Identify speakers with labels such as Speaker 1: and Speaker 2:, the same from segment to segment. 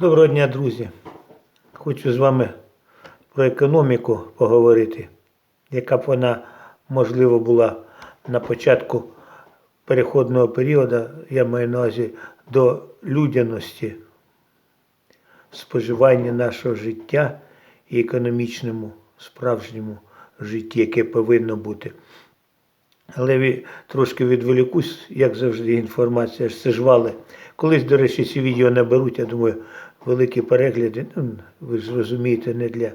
Speaker 1: Доброго дня, друзі. Хочу з вами про економіку поговорити, яка б вона можливо була на початку переходного періоду, я маю на увазі до людяності, споживання нашого життя і економічному справжньому житті, яке повинно бути. Але трошки відволікусь, як завжди, інформація ж це жвали. Колись, до речі, ці відео наберуть, я думаю, великі перегляди. Ну, ви ж розумієте, не для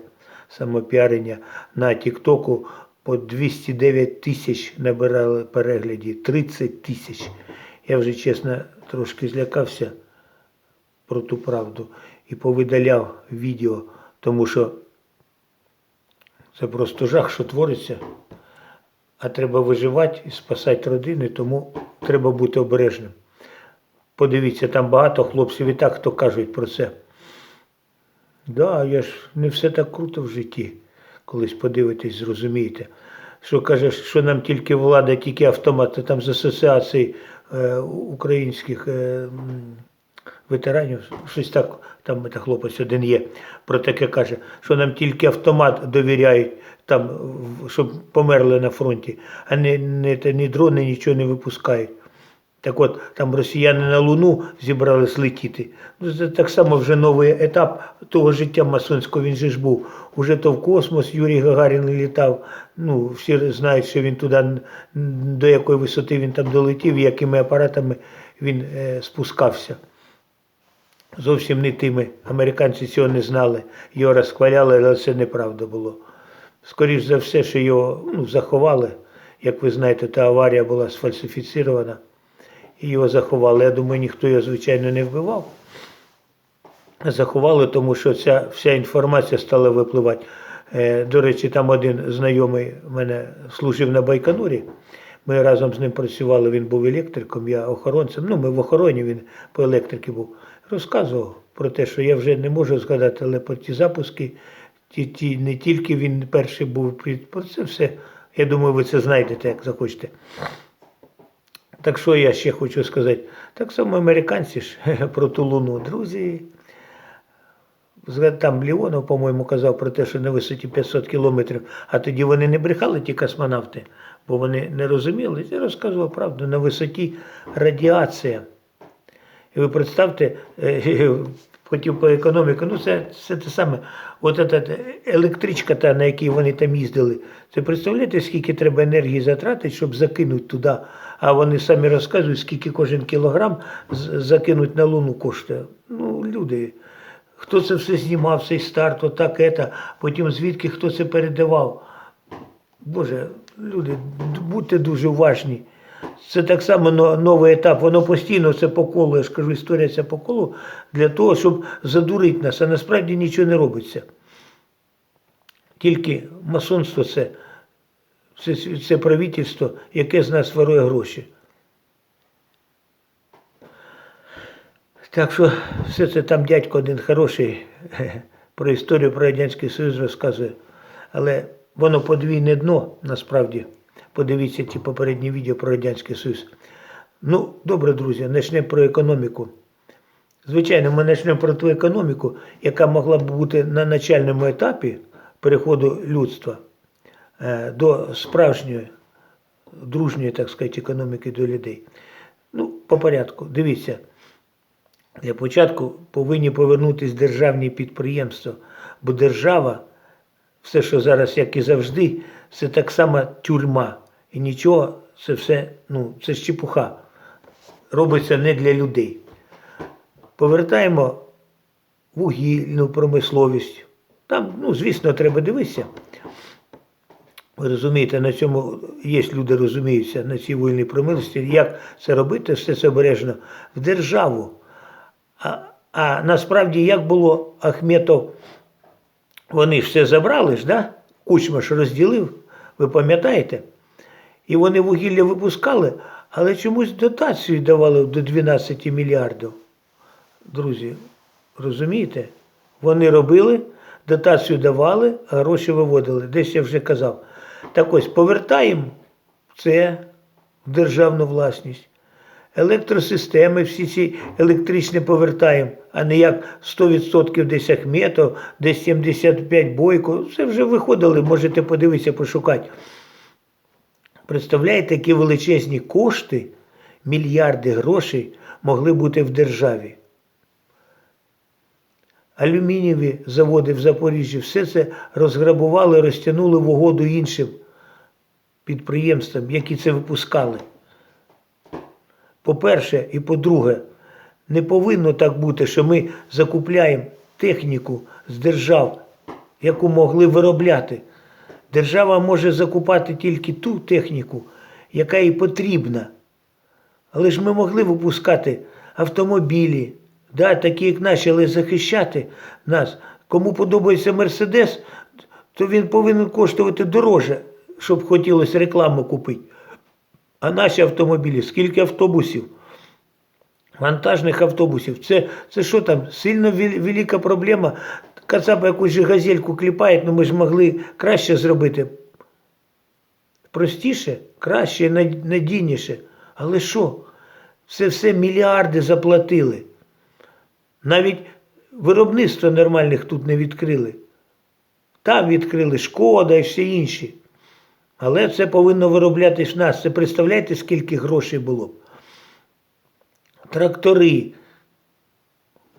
Speaker 1: самопіарення. На Тіктоку по 209 тисяч набирали переглядів, 30 тисяч. Я вже чесно трошки злякався про ту правду і повидаляв відео, тому що це просто жах, що твориться а треба виживати і спасати родини, тому треба бути обережним. Подивіться, там багато хлопців і так хто кажуть про це. Да, я ж не все так круто в житті. Колись подивитесь, зрозумієте. Що каже, що нам тільки влада, тільки автомати там з асоціації е, українських е, ветеранів, щось так, там та хлопець один є, про таке каже, що нам тільки автомат довіряють, там, щоб померли на фронті, а не, не, ні дрони нічого не випускають. Так от, там росіяни на Луну зібрались летіти. Ну, це так само вже новий етап того життя масонського, він же ж був. Уже то в космос Юрій Гагарін літав. Ну, всі знають, що він туди, до якої висоти він там долетів, якими апаратами він е, спускався. Зовсім не тими. Американці цього не знали, його розхваляли, але це неправда було. Скоріше за все, що його ну, заховали. Як ви знаєте, та аварія була сфальсифіцірована і його заховали. Я думаю, ніхто його, звичайно, не вбивав. Заховали, тому що ця вся інформація стала випливати. Е, До речі, там один знайомий мене служив на Байконурі. Ми разом з ним працювали, він був електриком, я охоронцем. Ну, ми в охороні, він по електриці був. Розказував про те, що я вже не можу згадати, але про ті запуски, ті, ті, не тільки він перший був, про це все. Я думаю, ви це знайдете, як захочете. Так що я ще хочу сказати? Так само американці ж про ту луну. Друзі, там Ліонов, по-моєму, казав про те, що на висоті 500 кілометрів, а тоді вони не брехали, ті космонавти, бо вони не розуміли. Я розказував правду, на висоті радіація. І ви представте, е, хотів по економіку, ну це, це те саме. От ця електричка, та, на якій вони там їздили, це представляєте, скільки треба енергії затратити, щоб закинути туди. А вони самі розказують, скільки кожен кілограм закинуть на Луну коштує. Ну, люди, хто це все знімав, цей старт, отак, ета, потім звідки хто це передавав. Боже, люди, будьте дуже уважні. Це так само новий етап, воно постійно це по колу, я ж кажу, історія ця по колу, для того, щоб задурити нас, а насправді нічого не робиться. Тільки масонство це, це, це правительство, яке з нас ворує гроші. Так що все це там дядько один хороший про історію про Радянський Союз розказує. Але воно подвійне дно, насправді. Подивіться ті попередні відео про Радянський Союз. Ну, добре, друзі, почнемо про економіку. Звичайно, ми почнемо про ту економіку, яка могла б бути на начальному етапі переходу людства е, до справжньої, дружньої, так сказати, економіки до людей. Ну, по порядку, дивіться. Для початку повинні повернутися державні підприємства, бо держава, все, що зараз, як і завжди, це так само тюрма. І нічого, це все, ну, це ж чепуха. Робиться не для людей. Повертаємо вугільну промисловість. Там, ну, звісно, треба дивитися. Ви розумієте, на цьому є люди, розуміються на цій вугільній промисловості, як це робити, все це обережно в державу. А, а насправді як було Ахметов, вони все забрали ж, да? Кучма ж розділив, ви пам'ятаєте? І вони вугілля випускали, але чомусь дотацію давали до 12 мільярдів. Друзі, розумієте? Вони робили, дотацію давали, а гроші виводили. Десь я вже казав. Так ось повертаємо це в державну власність. Електросистеми, всі ці електричні повертаємо, а не як 100% десь Ахметов, десь 75 Бойко. Це вже виходили, можете подивитися, пошукати. Представляєте, які величезні кошти, мільярди грошей могли бути в державі. Алюмінієві заводи в Запоріжжі, все це розграбували, розтягнули в угоду іншим підприємствам, які це випускали. По-перше, і по-друге, не повинно так бути, що ми закупляємо техніку з держав, яку могли виробляти. Держава може закупати тільки ту техніку, яка їй потрібна. Але ж ми могли випускати автомобілі, да, такі як наші, але захищати нас. Кому подобається Мерседес, то він повинен коштувати дороже, щоб хотілося рекламу купити. А наші автомобілі, скільки автобусів, вантажних автобусів, це, це що там, сильно велика проблема. Кацапа якусь же газельку кліпають, ну ми ж могли краще зробити. Простіше, краще, над- надійніше. Але що? Це все мільярди заплатили. Навіть виробництва нормальних тут не відкрили. Там відкрили шкода і всі інші. Але це повинно вироблятись в нас. Це представляєте, скільки грошей було? б? Трактори.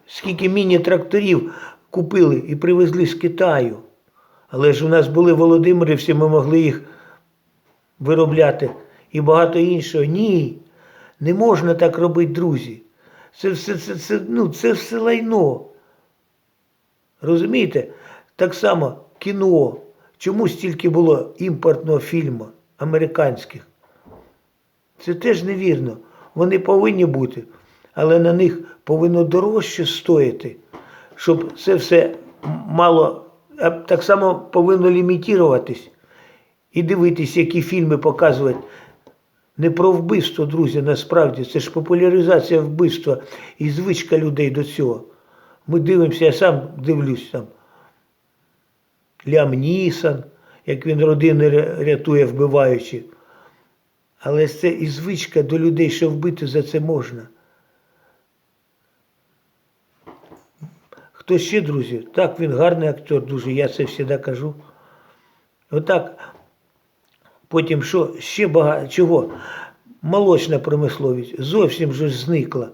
Speaker 1: Скільки міні-тракторів купили і привезли з Китаю. Але ж у нас були Володимирівці, ми могли їх виробляти і багато іншого. Ні, не можна так робити, друзі. Це все, це, це, ну, це все лайно. Розумієте? Так само кіно. Чому стільки було імпортного фільму американських? Це теж невірно. Вони повинні бути, але на них повинно дорожче стояти, щоб це все мало, так само повинно лімітуватись і дивитись, які фільми показувати. Не про вбивство, друзі, насправді, це ж популяризація вбивства і звичка людей до цього. Ми дивимося, я сам дивлюсь там. Лям Нісан, як він родини рятує, вбиваючи. Але це і звичка до людей, що вбити за це можна. Хто ще, друзі? Так, він гарний актер, дуже, я це завжди кажу. Отак. Потім що? Ще багато чого? Молочна промисловість зовсім ж зникла.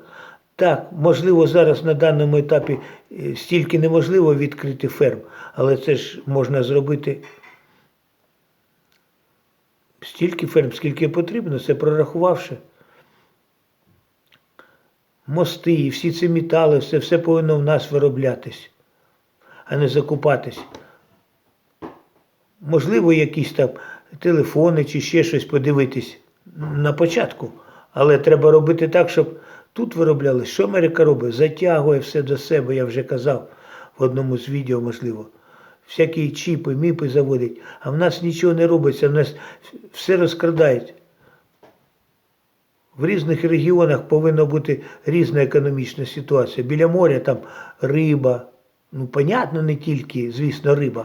Speaker 1: Так, можливо, зараз на даному етапі е, стільки неможливо відкрити ферм, але це ж можна зробити стільки ферм, скільки потрібно, це прорахувавши. Мости і всі ці метали, все, все повинно в нас вироблятись, а не закупатись. Можливо, якісь там телефони чи ще щось подивитись на початку. Але треба робити так, щоб тут виробляли. Що Америка робить? Затягує все до себе, я вже казав в одному з відео, можливо. Всякі чіпи, міпи заводять. А в нас нічого не робиться, в нас все розкрадають. В різних регіонах повинна бути різна економічна ситуація. Біля моря там риба. Ну, понятно, не тільки, звісно, риба.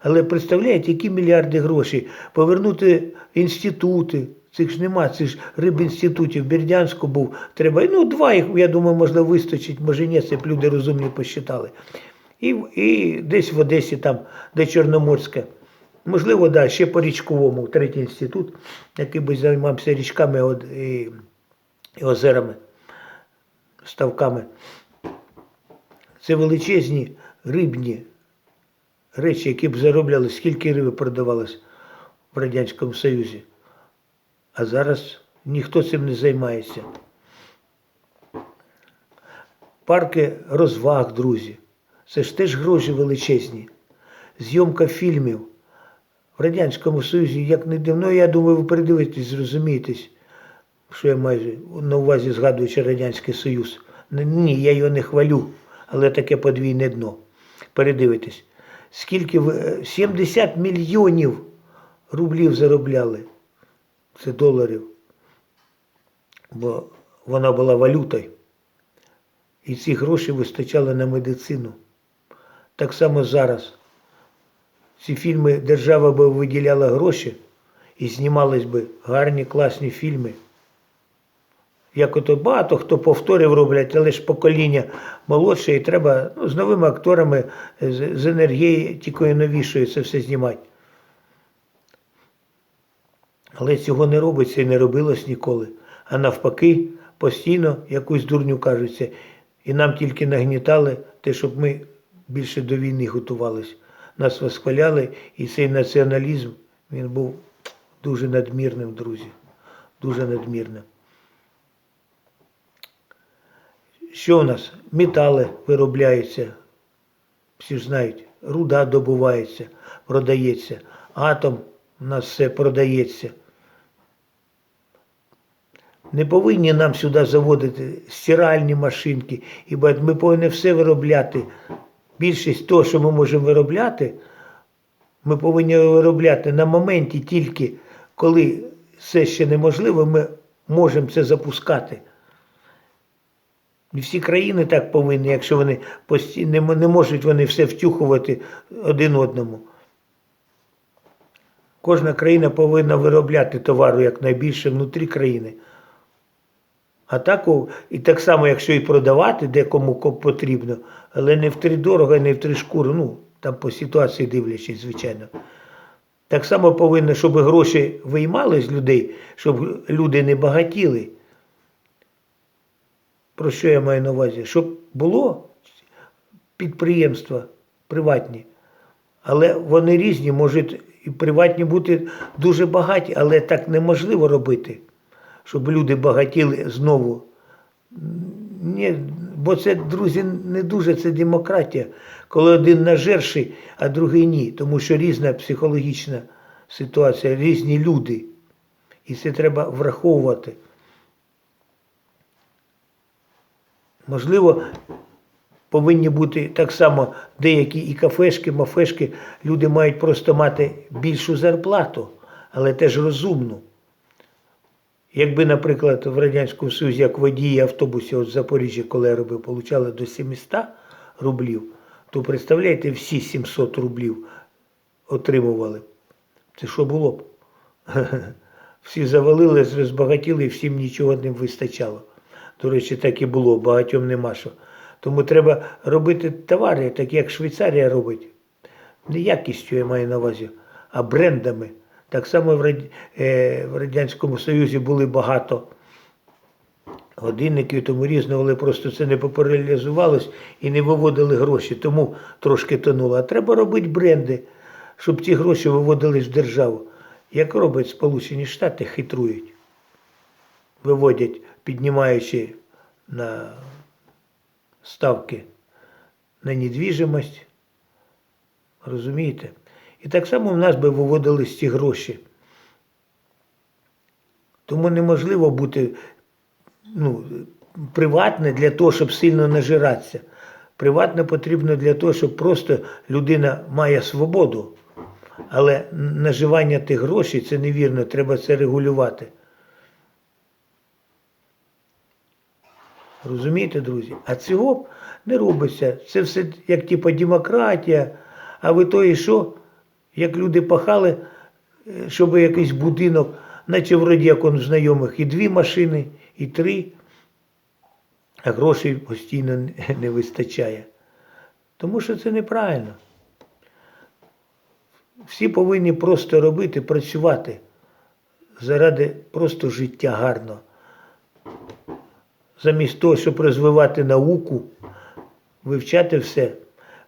Speaker 1: Але представляєте, які мільярди грошей повернути інститути. Цих ж нема, цих ж рибінститутів. В Бердянську був. Треба. Ну, два їх, я думаю, можна вистачить, може ні, це б люди розумні посчитали. І, і десь в Одесі, там, де Чорноморська. Можливо, да, ще по річковому, третій інститут, який би займався річками і, і озерами, ставками. Це величезні рибні речі, які б заробляли, скільки риби продавалось в Радянському Союзі. А зараз ніхто цим не займається. Парки розваг, друзі. Це ж теж гроші величезні. Зйомка фільмів. В Радянському Союзі, як не дивно, я думаю, ви передивитесь, зрозумієтесь, що я майже на увазі згадуючи Радянський Союз. Ні, я його не хвалю, але таке подвійне дно. Передивитесь. Скільки ви- е, 70 мільйонів рублів заробляли. Це доларів. Бо вона була валютою. І ці гроші вистачало на медицину. Так само зараз. Ці фільми держава би виділяла гроші і знімались би гарні, класні фільми. як ото багато хто повторів роблять, але ж покоління молодше, і треба ну, з новими акторами, з, з енергетикою новішою це все знімати. Але цього не робиться і не робилось ніколи. А навпаки, постійно якусь дурню кажуться. І нам тільки нагнітали те, щоб ми більше до війни готувалися. Нас восхваляли, і цей націоналізм він був дуже надмірним, друзі. Дуже надмірним. Що у нас? Метали виробляються, всі ж знають, руда добувається, продається, атом у нас все продається. Не повинні нам сюди заводити стиральні машинки, ібо ми повинні все виробляти. Більшість того, що ми можемо виробляти, ми повинні виробляти на моменті тільки, коли це ще неможливо, ми можемо це запускати. І всі країни так повинні, якщо вони постійно не можуть вони все втюхувати один одному. Кожна країна повинна виробляти товару якнайбільше внутрі країни. А так, і так само, якщо і продавати декому потрібно, але не втридорого, і не втришкуру, ну, там по ситуації дивлячись, звичайно. Так само повинно, щоб гроші виймали з людей, щоб люди не багатіли. Про що я маю на увазі? Щоб було підприємства приватні, але вони різні, можуть і приватні бути дуже багаті, але так неможливо робити, щоб люди багатіли знову. Ні, бо це, друзі, не дуже це демократія, коли один нажерший, а другий ні. Тому що різна психологічна ситуація, різні люди. І це треба враховувати. Можливо, повинні бути так само деякі і кафешки, мафешки, люди мають просто мати більшу зарплату, але теж розумну. Якби, наприклад, в Радянському Союзі, як водії автобусів в Запоріжжі, коли я робив, получали до 700 рублів, то представляєте, всі 700 рублів отримували. Це що було б? Всі завалили, розбагатіли, і всім нічого не вистачало. До речі, так і було, багатьом нема що. Тому треба робити товари, так як Швейцарія робить. Не якістю я маю на увазі, а брендами. Так само е, в Радянському Союзі були багато годинників, тому різного, але просто це не популяризувалось і не виводили гроші, тому трошки тонуло. А треба робити бренди, щоб ці гроші виводились в державу. Як роблять Сполучені Штати, хитрують, виводять, піднімаючи на ставки на недвіжимость. Розумієте? І так само в нас би виводились ці гроші. Тому неможливо бути ну, приватне для того, щоб сильно нажиратися. Приватне потрібно для того, щоб просто людина має свободу. Але наживання тих грошей це невірно, треба це регулювати. Розумієте, друзі? А цього не робиться. Це все як типу демократія. А ви то і що? Як люди пахали, е, щоб якийсь будинок, наче вроді як знайомих, і дві машини, і три, а грошей постійно не- вистачає. Тому що це неправильно. Всі повинні просто робити, працювати заради просто життя гарного. Замість того, щоб розвивати науку, вивчати все,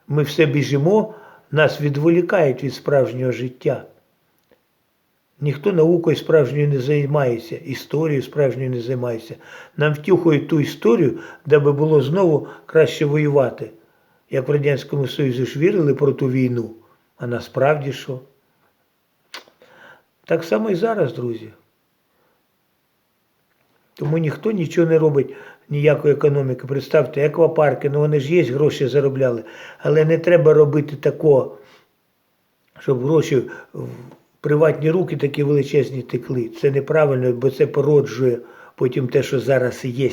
Speaker 1: ми все біжимо, нас відволікають від справжнього життя. Ніхто наукою справжньою не займається, історією справжньою не займається. Нам втюхують ту історію, де би було знову краще воювати. Як в Радянському Союзі ж вірили про ту війну, а насправді що? Так само і зараз, друзі. Тому ніхто нічого не робить, ніякої економіки. Представте, аквапарки, ну вони ж є, гроші заробляли. Але не треба робити такого, щоб гроші в приватні руки такі величезні текли. Це неправильно, бо це породжує потім те, що зараз є.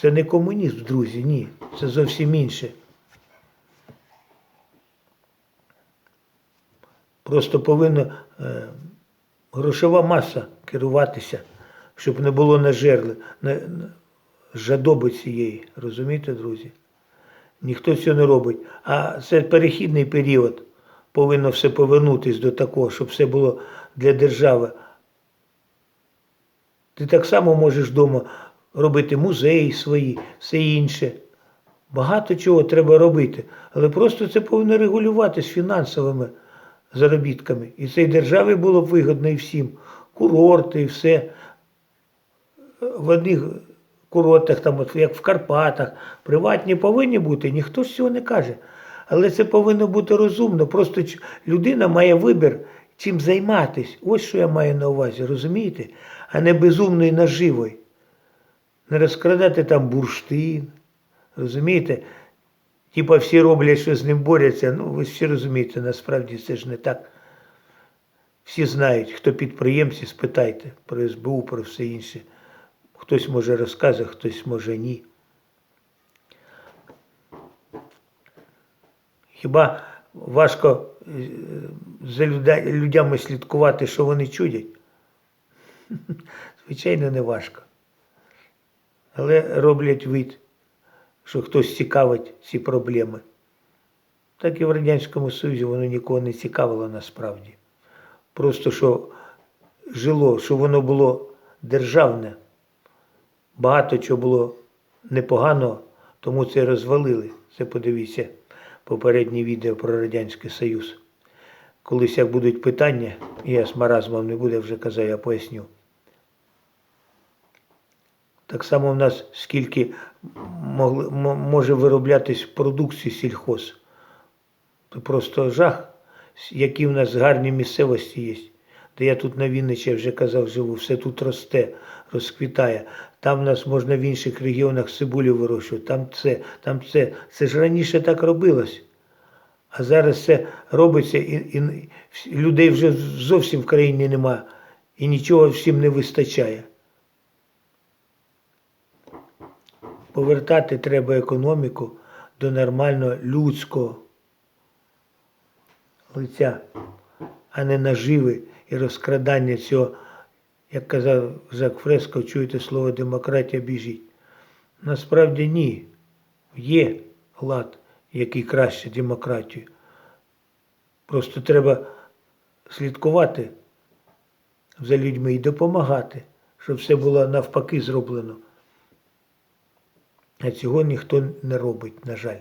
Speaker 1: Це не комунізм, друзі, ні. Це зовсім інше. Просто повинно е, грошова маса керуватися, щоб не було нажерли, на, на- жадоби цієї. Розумієте, друзі? Ніхто цього не робить. А це перехідний період. Повинно все повернутися до такого, щоб все було для держави. Ти так само можеш вдома робити музеї свої, все інше. Багато чого треба робити. Але просто це повинно регулюватися фінансовими заробітками. І це і державі було б вигодно і всім. Курорти і все. В одних курортах, там, як в Карпатах, приватні повинні бути, ніхто ж цього не каже. Але це повинно бути розумно. Просто людина має вибір, чим займатися. Ось що я маю на увазі, розумієте? А не безумною наживою. Не розкрадати там бурштин. Розумієте? Типа всі роблять, що з ним борються. Ну, ви всі розумієте, насправді це ж не так. Всі знають, хто підприємці, спитайте про СБУ, про все інше. Хтось може розказує, хтось може ні. Хіба важко е, за людьми слідкувати, що вони чудять? Звичайно, не важко. Але роблять вид, що хтось цікавить ці проблеми. Так і в Радянському Союзі воно нікого не цікавило насправді. Просто що жило, що воно було державне. Багато чого було непоганого, тому це розвалили. Це подивіться попереднє відео про Радянський Союз. Колись як будуть питання, я з маразмом не буде вже казав, я поясню. Так само в нас скільки могли, може вироблятись продукції сільхоз. Це просто жах, які в нас гарні місцевості є. Де я тут на Вінничі, вже казав, живу, все тут росте, розквітає. Там в нас можна в інших регіонах цибулю вирощувати, там це, там це. Це ж раніше так робилось. А зараз це робиться, і, і людей вже зовсім в країні нема, і нічого всім не вистачає. Повертати треба економіку до нормального людського лиця, а не наживи і розкрадання цього, як казав Жак Фреско, чуєте слово демократія біжить. Насправді ні. Є лад, який краще демократію. Просто треба слідкувати за людьми і допомагати, щоб все було навпаки зроблено. А цього ніхто не робить, на жаль.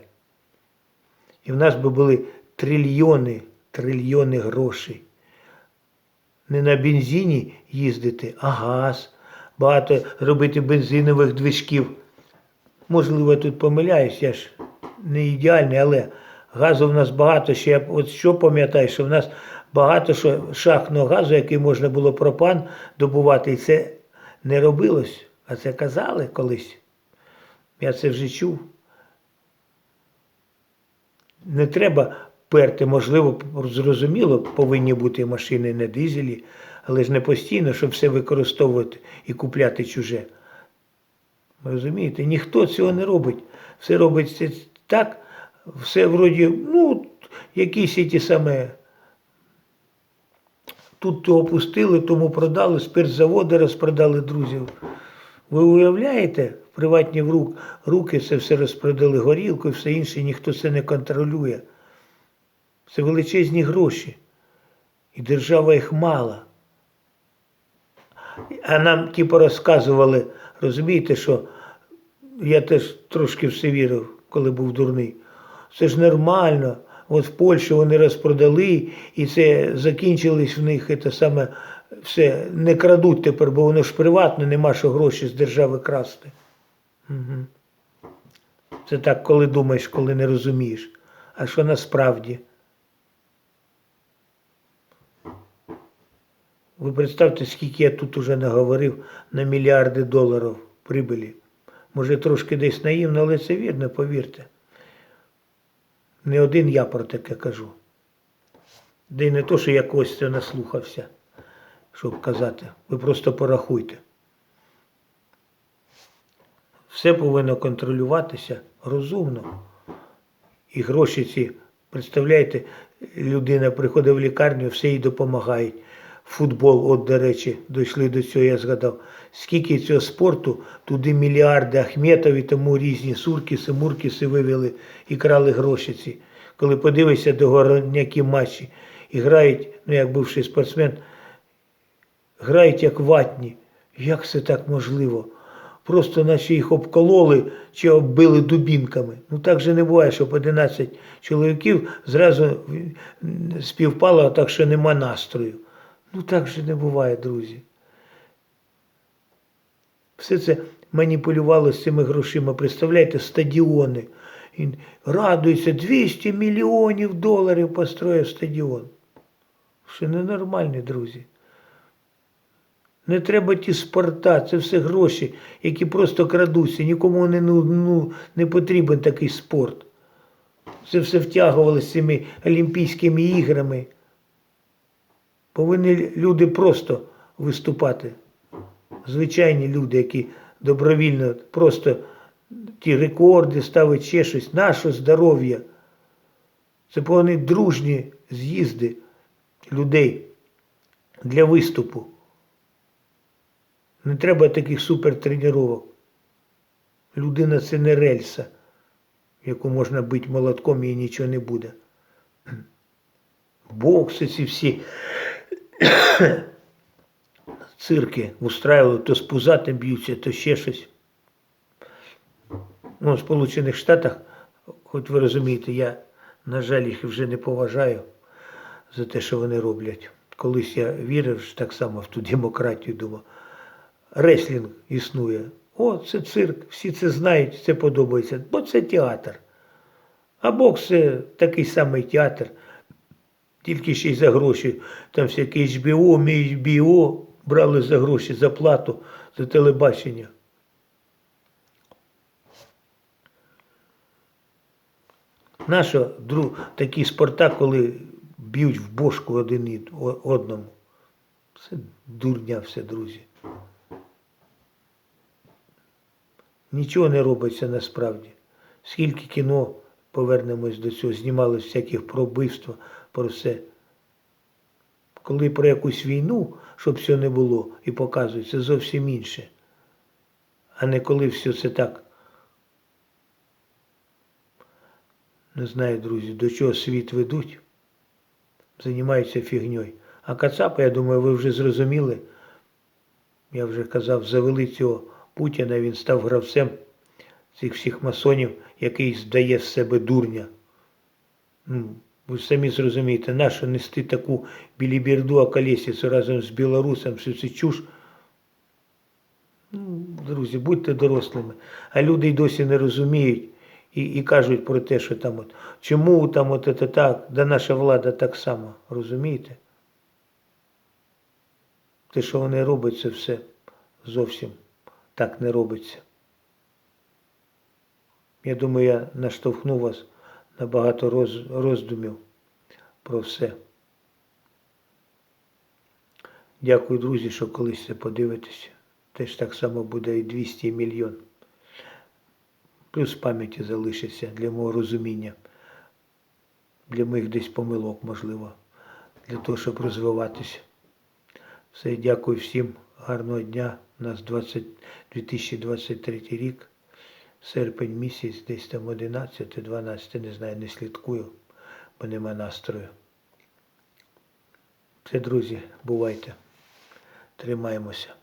Speaker 1: І в нас би були трильйони, трильйони грошей. Не на бензині їздити, а газ, багато робити бензинових движків. Можливо, я тут помиляюсь, я ж не ідеальний, але газу в нас багато. Ще я от що пам'ятаю, що в нас багато що шахтного газу, який можна було пропан добувати, і це не робилось, а це казали колись. Я це вже чув. Не треба перти, можливо, зрозуміло, повинні бути машини на дизелі, але ж не постійно, щоб все використовувати і купляти чуже. Ви Розумієте, ніхто цього не робить. Все робиться так, все вроді, ну, якісь ті саме. Тут то опустили, тому продали, спиртзаводи розпродали друзів. Ви уявляєте, приватні в рук, руки це все розпродали горілку і все інше, ніхто це не контролює. Це величезні гроші. І держава їх мала. А нам типу розказували, розумієте, що я теж трошки все вірив, коли був дурний. Це ж нормально. От в Польщі вони розпродали, і це закінчилось в них це саме все. Не крадуть тепер, бо воно ж приватне, нема що гроші з держави красти. Угу. Це так, коли думаєш, коли не розумієш. А що насправді? Ви представте, скільки я тут уже наговорив на мільярди доларів прибилі. Може, трошки десь наївно, але це вірно, повірте. Не один я про таке кажу. Де й не то, що я когось це наслухався, щоб казати. Ви просто порахуйте. Все повинно контролюватися розумно. І гроші ці, представляєте, людина приходить в лікарню, все їй допомагають. футбол, от, до речі, дійшли до цього, я згадав. Скільки цього спорту, туди мільярди Ахметов і тому різні суркіси, муркіси вивели і крали гроші ці. Коли подивишся до городняки матчі і грають, ну як бувший спортсмен, грають як ватні. Як це так можливо? Просто наче їх обкололи чи оббили дубінками. Ну так же не буває, щоб 11 чоловіків зразу співпало так, що нема настрою. Ну так же не буває, друзі. Все це маніпулювалося цими грошима. Представляєте, стадіони. І радується, 200 мільйонів доларів построїв стадіон. Що ненормальні, друзі. Не треба ті спорта, це все гроші, які просто крадуться. Нікому не, ну, ну, не потрібен такий спорт. Це все втягувалося цими Олімпійськими іграми. Повинні люди просто виступати. Звичайні люди, які добровільно просто ті рекорди ставить ще щось, наше здоров'я. Це повинні дружні з'їзди людей для виступу. Не треба таких супертренувок. Людина це не рельса, яку можна бити молотком і нічого не буде. Бокси ці всі цирки устраювали, то з пузатим б'ються, то ще щось. Ну, в Сполучених Штатах, хоч ви розумієте, я, на жаль, їх вже не поважаю за те, що вони роблять. Колись я вірив так само в ту демократію, думав, реслінг існує. О, це цирк, всі це знають, це подобається, бо це театр. А бокс це такий самий театр, тільки ще й за гроші. Там всякі HBO, HBO брали за гроші, за плату, за телебачення. Нащо друг, такі спорта, коли б'ють в бошку один одному? Це дурня все, друзі. Нічого не робиться насправді. Скільки кіно, повернемось до цього, знімалось всяких про вбивства, про все. Коли про якусь війну, щоб все не було, і показують, це зовсім інше. А не коли все це так. Не знаю, друзі, до чого світ ведуть, займаються фігньою. А Кацапа, я думаю, ви вже зрозуміли. Я вже казав, завели цього Путіна, він став гравцем цих всіх масонів, який здає з себе дурня. Ну, ви самі зрозумієте, нащо нести таку біліберду околесицю разом з білорусом, всю цю чуш. Ну, друзі, будьте дорослими. А люди й досі не розуміють і, і кажуть про те, що там от, чому там от це так, да наша влада так само, розумієте? Те, що вони роблять, це все зовсім так не робиться. Я думаю, я наштовхну вас на багато роз, роздумів про все. Дякую, друзі, що колись це подивитеся. Теж так само буде і 200 і мільйон. Плюс пам'яті залишиться для мого розуміння, для моїх десь помилок, можливо, для того, щоб розвиватися. Все, дякую всім. Гарного дня. У нас 20, 2023 рік. Серпень місяць, десь там 11, 12, не знаю, не слідкую, бо нема настрою. Все, друзі, бувайте. Тримаємося.